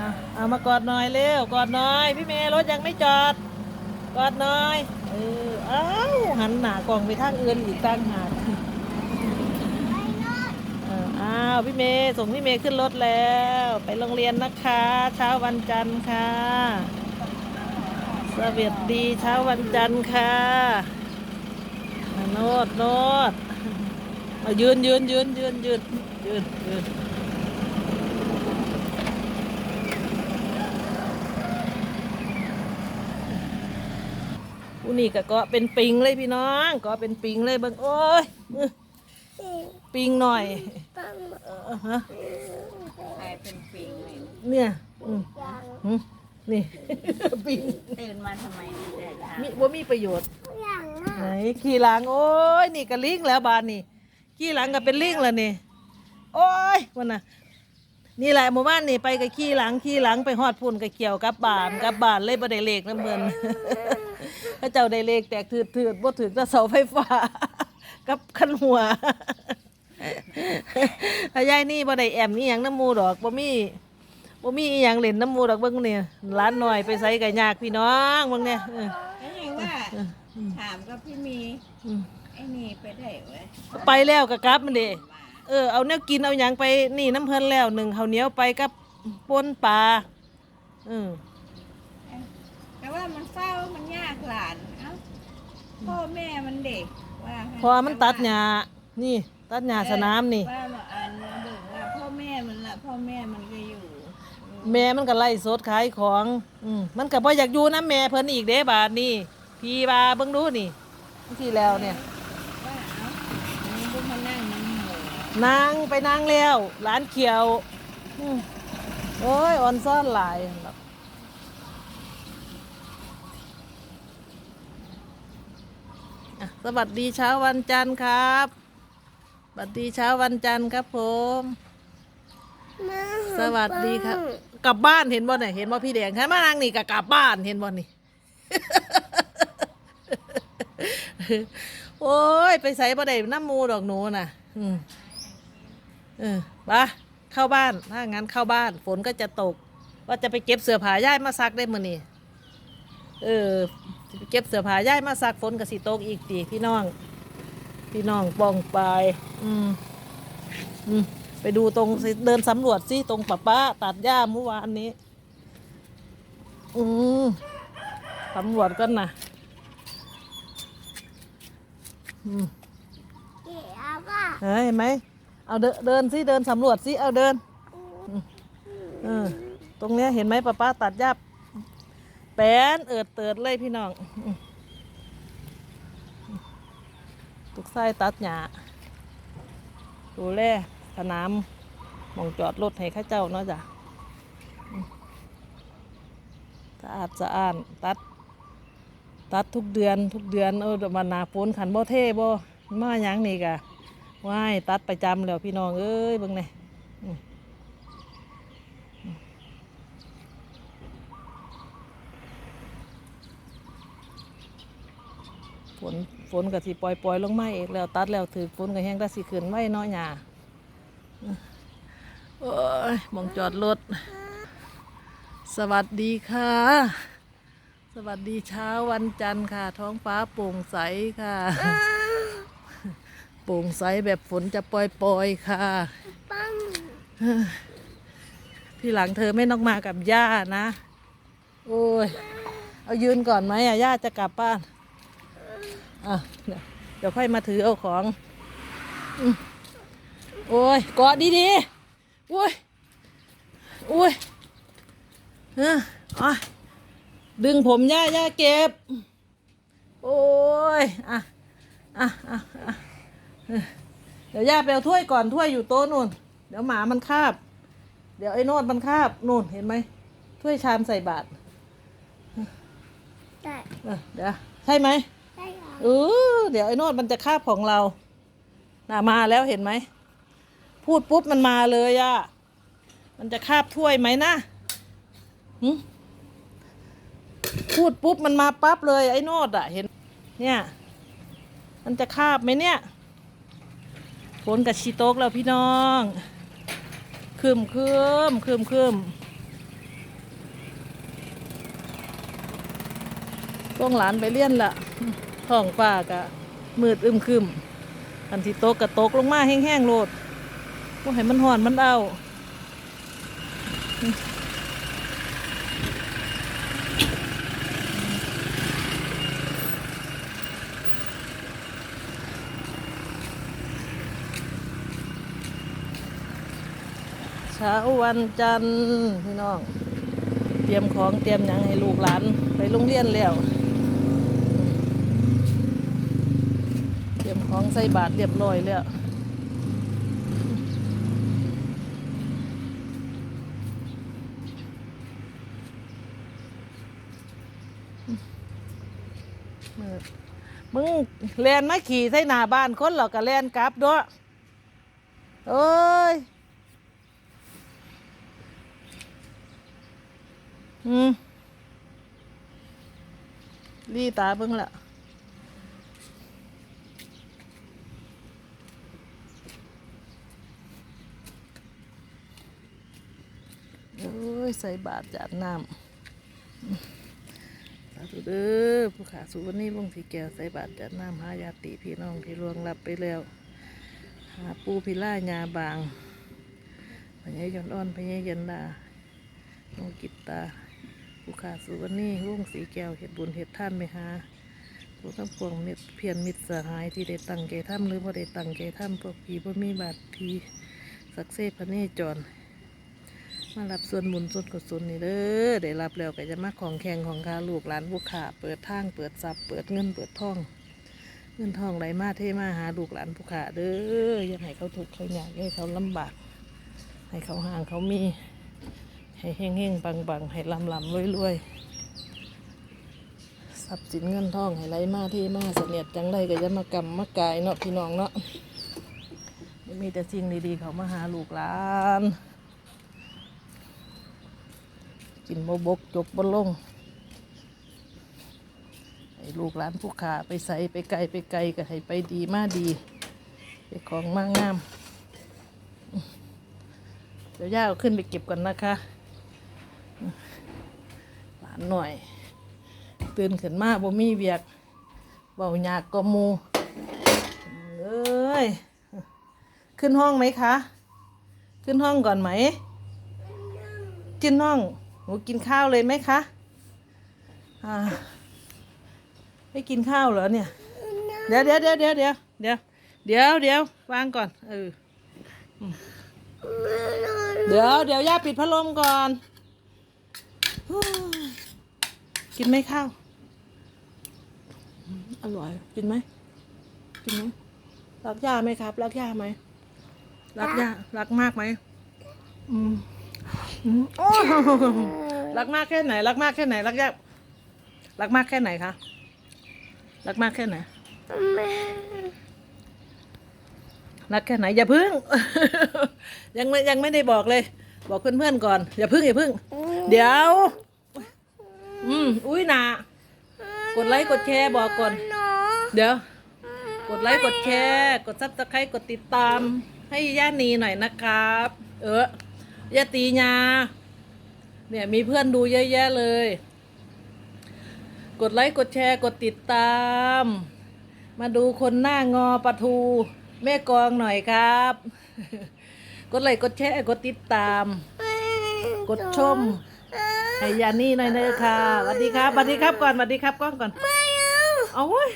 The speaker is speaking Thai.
อะเอามากอดหน่อยเร็วกอดหน่อย พี่เมย์รถยังไม่จอด กอดหน่อย เออเอ้าหันหน้ากล่องไปทางอื่นอีกตั้งหากเอออ้าวพี่เมย์ส่งพี่เมย์ขึ้นรถแล้ว ไปโรงเรียนนะคะ เช้าวันจันทร์ค่ะสวัสดีเช้าวันจันทร์ค่ะโนดโนดเอายืนยืนยืนยืนยืนยืนยืน ผู้นี่ก็เกาะเป็นปิงเลยพี่น้องเกาะเป็นปิงเลยเบิ่งโอ้ยอื้อปิงหน่อยเออฮะใครเป็นปิงเลยเนี่ยอืมหืมนี่ ปิงตื่นมาทำไมแต่ละมีว่ามีประโยชน์ไหนขี่หลังโอ้ยนี่ก็ลิงแล้วบานนี่ขี่หลังก็เป็นลิงแล้วนี่โอ้ยวันน่ะนี่แหละหมู่บ้านนี่ไปกับขี่หลังขี่หลังไปฮอดพุ่นกับเกี่ยวกับบานกับบานเลยบ่ได้เลขน้ำเพิ่น พระเจ้าได้เลขแตกถืดถืดบ่ถือจะเสาไฟฟ้า กับขันหัวถ้ายายนี่บ่ได้แอมอีหยังน้ำหมูดอกบ่มีบ่มีอีหยังเล่นน้ำหมูดอกเบิ่งเนี่ยร้านหน่อยไปใส่กะยากพี่น้องเบิ่งเนี่ยเออแล้วยังว่าถามกับพี่มีอืมไอ้นี่ไปได้เว้ยไปแล้วก็กลับมันเด้เออเอาแนวกินเอาหยังไปนี่น้ำเพิ่นแล้วหนึ่งข้าวเหนียวไปกับป่นปลาอืมแต่ ว่ามันเฝ้ามันยากหลานเอ้าพ่อแม่มันเด็กว่าให้พอมันตัดหญ้านี่ ตัดหญ้าสนามนี่ ว่ามาอ่านมาเบิ่งว่าพ่อแม่มันละพ่อแม่มันก็อยู่แม่มันก็ไล่สดขายของอืมมันก็บ่อยากอยู่นะแม่เพิ่นอีกเด้บาดนี้พี่บาเบิ่งดูนี่ที่แล้วเนี่ย ว่าเอ้าอันนี้พวกมานั่งมันหมูนางไปนางแล้ว ร้านเขียวอืมโอ้ย ออนซ่อนหลายอะ สวัสดีเช้าวันจันทร์ครับสวัสดีเช้าวันจันทร์ครับผม สวัสดีครับ กลับบ้านเห็นบ่เนี่ยเห็นบ่พี่แดงใช่มานางนี่ก็กลับบ้านเห็นบ่นี่ โอ้ยไปใส่บ่ได้น้ำมูดอกหนูน่ะ อืมเออไปเข้าบ้านถ้างั้นเข้าบ้าน ฝนก็จะตก ว่าจะไปเก็บเสื้อผ้าย่ายมาซักได้มื้อนี้เออจะไป เก็บเสื้อผ้าย่ายมาซักฝนก็สิตกอีกตีพี่น้อง พี่น้องปองไปอืมอืมไปดูตรงเดินสำรวจสิตรงป้าป้าตัดหญ้าเมื่อวานนี้ อืมสำรวจกันนะอืมเก๋อะเฮ้ยเห็นไหมเอาเดินเดินสิเดินสำรวจสิเอาเดินอืมเออตรงเนี้ยเห็นไหมป้าป้าตัดหญ้า แป้นเอิดเติดเลยพี่น้องตุกไส้ตัดหญ้าดูแลสนามมองจอดรถให้ข้าเจ้าเนาะจ้ะสะอาดสะอ้านตัด ตัดทุกเดือนทุกเดือนเออวันนาฝนขันบ่เท่บ่มาหยังนี่กะว่ายตัดประจำแล้วพี่น้องเอ้ยเบิ่งนี่อืมอืม ฝนฝนก็สิปล่อยปล่อยลงมาเองแล้วตัดแล้วถือฝนก็แห้งได้สิขึ้นไว้เนาะหญ้าโอ้ยมองจอดรถ สวัสดีค่ะ สวัสดีเช้าวันจันทร์ค่ะ ท้องฟ้าโปร่งใสค่ะ โปร่งใสแบบฝนจะปล่อยๆค่ะที่หลังเธอไม่ต้องมากับย่านะ โอ้ย เอายืนก่อนไหมอะย่าจะกลับบ้าน อะเดี๋ยวเดี๋ยวค่อยมาถือเอาของอืมโอ้ยเกาะดีๆโอ้ยโอ้ยเอออะดึงผมย่าย่าเก็บ โอ้ยอะอะอะอะเออเดี๋ยวย่าไปเอาถ้วยก่อนถ้วยอยู่โต๊ะนู่น เดี๋ยวหมามันคาบ เดี๋ยวไอ้โนดมันคาบนู่นเห็นไหมถ้วยชามใส่บาตรได้เออเดี๋ยวใช่ไหมได้ เออเดี๋ยวไอ้นนดมันจะคาบของเราน่ะมาแล้วเห็นไหม พูดปุ๊บมันมาเลยอะมันจะคาบถ้วยไหมนะหืพูดปุ๊บมันมาปั๊บเลยไอ้นอดอะเห็น เนี่ย มันจะคาบไหมเนี่ยฝนกับชีโต๊กแล้วพี่น้องคืมคืมคืมคืมต้องหลานไปเลี้ยนละ ท้องฟ้ากะมืดอึมครึมอันที่ตกกะตกลงมาแห้งๆโลดว่าให้มันห่อนมันเอาเช้าวันจันทร์พี่น้อง เตรียมของเตรียมยังให้ลูกหลานไปโรงเรียนแล้ว เต รียมของใส่บาตรเรียบร้อยแล้วมึงแลนมาขี่ใส่หน้าบ้านคนเหรอก็แลนกลับด้วยเอ้ย อืมรีตาเบิ่งละโอ้ ยใส่บาทจานน้ำสาธุเด้อผู้ขาสุวรรณีวงสีแก้วใส่บาทจานน้ำหายาติพี่น้องที่ล่วงลับไปแล้ว หาปูพิล่ายาบางพญายนอ่อนพญายันดาน้องกิตตาผู้ขาสุวรรณีวงสีแก้วเห็ดบุญเห็ดท่านไหมฮะผู้ทั้งปวงเม็ดเพียรมิตรสหายที่ได้ตั้งใจทำหรือบ่ได้ตั้งใจทำพวกผีบ่มีบาดทีสักเซพระเนจร มารับส่วนบุญส่วนกุศลนี่เด้อได้รับแล้วก็จะมาของแข่งของคาลูกหลานผู้ขาเปิดทางเปิดทรัพย์เปิดเงินเปิดทอง เงินทองไหลมาเทมาหาลูกหลานผู้ขาเด้ออยังให้เขาถูกข์เขายากอย่าให้เขาลำบาก ให้เขาห่างเขามี ให้เฮงเฮงปังปังๆให้ลำลำรวยรวยทรัพย์สินเงินทองให้ไหลมาเทมาเสนียดจังไรก็จะมากำมากายเนาะพี่น้องเนาะมีแต่สิ่งดีๆเขามาหาลูกหลาน กินโมบกจกบนลงให้ลูกหลานผู้ขาไปใส่ไปไกลไปไกลก็ให้ไปดีมาดี ไปของมากงามเดี๋ยวย่าเอาขึ้นไปเก็บก่อนนะคะ หลานหน่อย ตื่นขึ้นมาบ่มีเวียกเบาหยากก็มูเอ้ย ขึ้นห้องไหมคะ ขึ้นห้องก่อนไหมกินห้อง หนูกินข้าวเลยไหมคะอ่าไม่กินข้าวเหรอเนี่ย เดี๋ยวเดี๋ยวเดี๋ยวเดี๋ยวเดี๋ยวเดี๋ยวเดี๋ยวเดี๋ยววางก่อนเออเดี๋ยวเดี๋ยวย่าปิดพัดลมก่อน กินไหมข้าว อร่อย กินไหมกินไหมรักย่าไหมครับ รักย่าไหมรักย่ารักมากไหมอืม รักมากแค่ไหน รักมากแค่ไหน รักย่ารักมากแค่ไหนคะรักมากแค่ไหนแม่รักแค่ไหน อย่าพึ่ง ยังไม่ยังไม่ได้บอกเลย บอกเพื่อนๆก่อน อย่าพึ่งอย่าพึ่ง เดี๋ยว อืมอุ้ยหนากดไลค์กดแชร์บอกก่อนหนูเดี๋ยว กดไลค์กดแชร์ กดซับสไครต์กดติดตาม ให้ย่านีหน่อยนะครับ เออ ย่าตีญาเนี่ยมีเพื่อนดูเยอะแยะเลย กดไลค์กดแชร์กดติดตาม มาดูคนหน้างอปลาทู แม่กองหน่อยครับ กดไลค์กดแชร์กดติดตาม กดชมให้ยานี่หน่อยเนอะค่ะสวัสดีครับสวัสดีครับก่อนสวัสดีครับก้อนก่อน ไม่เอาเอาเว้ย